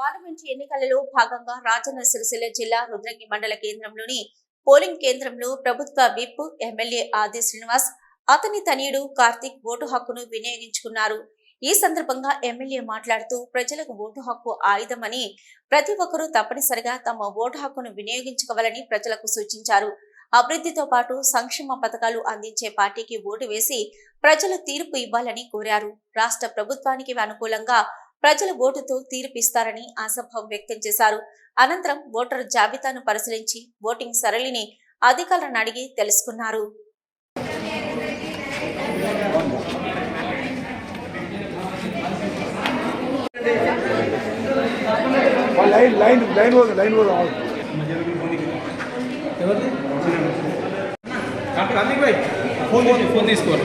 Parliament ఎన్నికలలో భాగంగా రాజన్న సిరిసిల్ల జిల్లా రుద్రంగి మండల కేంద్రంలోని పోలింగ్ కేంద్రంలో ప్రభుత్వ విప్ ఎమ్మెల్యే ఆది శ్రీనివాస్ అతని తనయుడు కార్తిక్ ఓటు హక్కును వినియోగించుకున్నారు. ఈ సందర్భంగా ఎమ్మెల్యే మాట్లాడుతూ ప్రజలకు ఓటు హక్కు ఆయుధమని ప్రతి ఒక్కరూ తప్పనిసరిగా తమ ఓటు హక్కును వినియోగించుకోవాలని ప్రజలకు సూచించారు. అభివృద్ధితో పాటు సంక్షేమ పథకాలు అందించే పార్టీకి ఓటు వేసి ప్రజలు తీర్పు ఇవ్వాలని కోరారు. రాష్ట్ర ప్రభుత్వానికి అనుకూలంగా ప్రజలు ఓటుతో తీర్పు ఇస్తారని ఆశాభావం వ్యక్తం చేశారు. అనంతరం ఓటరు జాబితాను పరిశీలించి ఓటింగ్ సరళిని అధికారులను అడిగి తెలుసుకున్నారు. ఫోన్ తీసుకోవాలి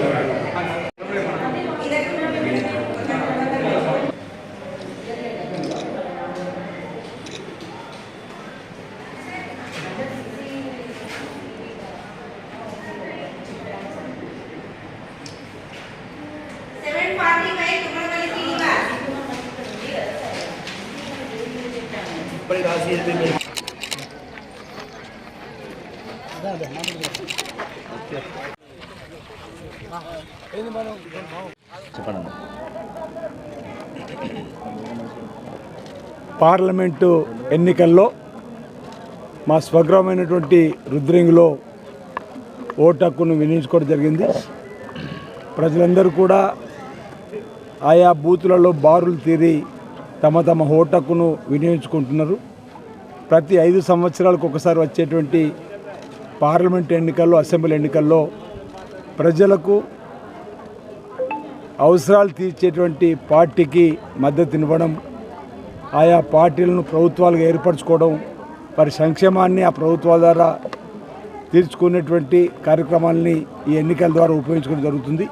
పార్లమెంటు ఎన్నికల్లో మా స్వగ్రామైనటువంటి రుద్రింగ్లో ఓటు హక్కును వినియోగించుకోవడం జరిగింది. ప్రజలందరూ కూడా ఆయా బూతులలో బారులు తీరి తమ తమ ఓటు వినియోగించుకుంటున్నారు. ప్రతి ఐదు సంవత్సరాలకు ఒకసారి వచ్చేటువంటి పార్లమెంట్ ఎన్నికల్లో అసెంబ్లీ ఎన్నికల్లో ప్రజలకు అవసరాలు తీర్చేటువంటి పార్టీకి మద్దతు ఇవ్వడం ఆయా పార్టీలను ప్రభుత్వాలుగా ఏర్పరచుకోవడం వారి సంక్షేమాన్ని ఆ ప్రభుత్వాల ద్వారా తీర్చుకునేటువంటి కార్యక్రమాలని ఈ ఎన్నికల ద్వారా ఉపయోగించుకోవడం జరుగుతుంది.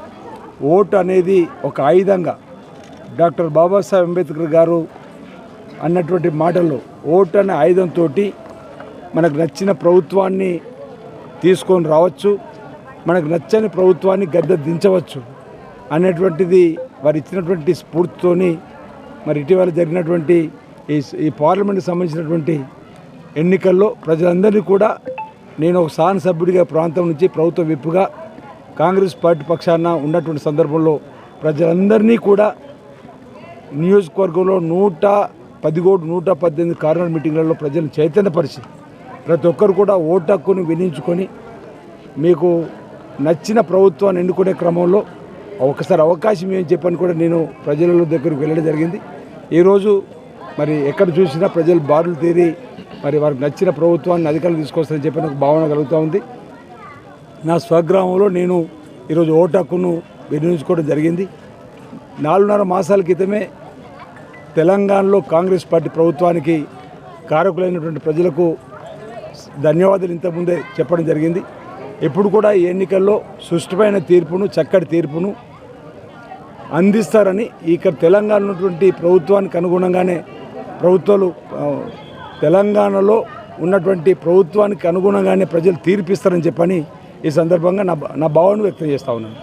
ఓటు అనేది ఒక ఆయుధంగా డాక్టర్ బాబాసాహెబ్ అంబేద్కర్ గారు అన్నటువంటి మాటలు ఓటు అనే ఆయుధంతో మనకు నచ్చిన ప్రభుత్వాన్ని తీసుకొని రావచ్చు మనకు నచ్చని ప్రభుత్వాన్ని గద్దె దించవచ్చు అనేటువంటిది వారు ఇచ్చినటువంటి స్ఫూర్తితోని మరి ఇటీవల జరిగినటువంటి ఈ ఈ పార్లమెంట్కి సంబంధించినటువంటి ఎన్నికల్లో ప్రజలందరినీ కూడా నేను ఒక సహన సభ్యుడిగా ప్రాంతం నుంచి ప్రభుత్వ విప్పుగా కాంగ్రెస్ పార్టీ పక్షాన ఉన్నటువంటి సందర్భంలో ప్రజలందరినీ కూడా నియోజకవర్గంలో నూట పది కోటి నూట పద్దెనిమిది కార్నర్ మీటింగ్లలో ప్రజలను చైతన్యపరిచింది ప్రతి ఒక్కరు కూడా ఓటు హక్కును వినియోగించుకొని మీకు నచ్చిన ప్రభుత్వాన్ని ఎన్నుకునే క్రమంలో ఒకసారి అవకాశం ఏం చెప్పని కూడా నేను ప్రజల దగ్గరకు వెళ్ళడం జరిగింది. ఈరోజు మరి ఎక్కడ చూసినా ప్రజలు బారులు తీరి మరి వారికి నచ్చిన ప్రభుత్వాన్ని అధికారులు తీసుకొస్తారని చెప్పి నాకు భావన కలుగుతూ ఉంది. నా స్వగ్రామంలో నేను ఈరోజు ఓటు హక్కును వినియోగించుకోవడం జరిగింది. నాలుగున్నర మాసాల క్రితమే తెలంగాణలో కాంగ్రెస్ పార్టీ ప్రభుత్వానికి కారకులైనటువంటి ప్రజలకు ధన్యవాదాలు ఇంతకుముందే చెప్పడం జరిగింది. ఎప్పుడు కూడా ఈ ఎన్నికల్లో సుష్టమైన తీర్పును చక్కటి తీర్పును అందిస్తారని ఇక్కడ తెలంగాణ ఉన్నటువంటి ప్రభుత్వానికి అనుగుణంగానే ప్రభుత్వాలు తెలంగాణలో ఉన్నటువంటి ప్రభుత్వానికి అనుగుణంగానే ప్రజలు తీర్పిస్తారని చెప్పని ఈ సందర్భంగా నా నా భావన వ్యక్తం చేస్తా ఉన్నాను.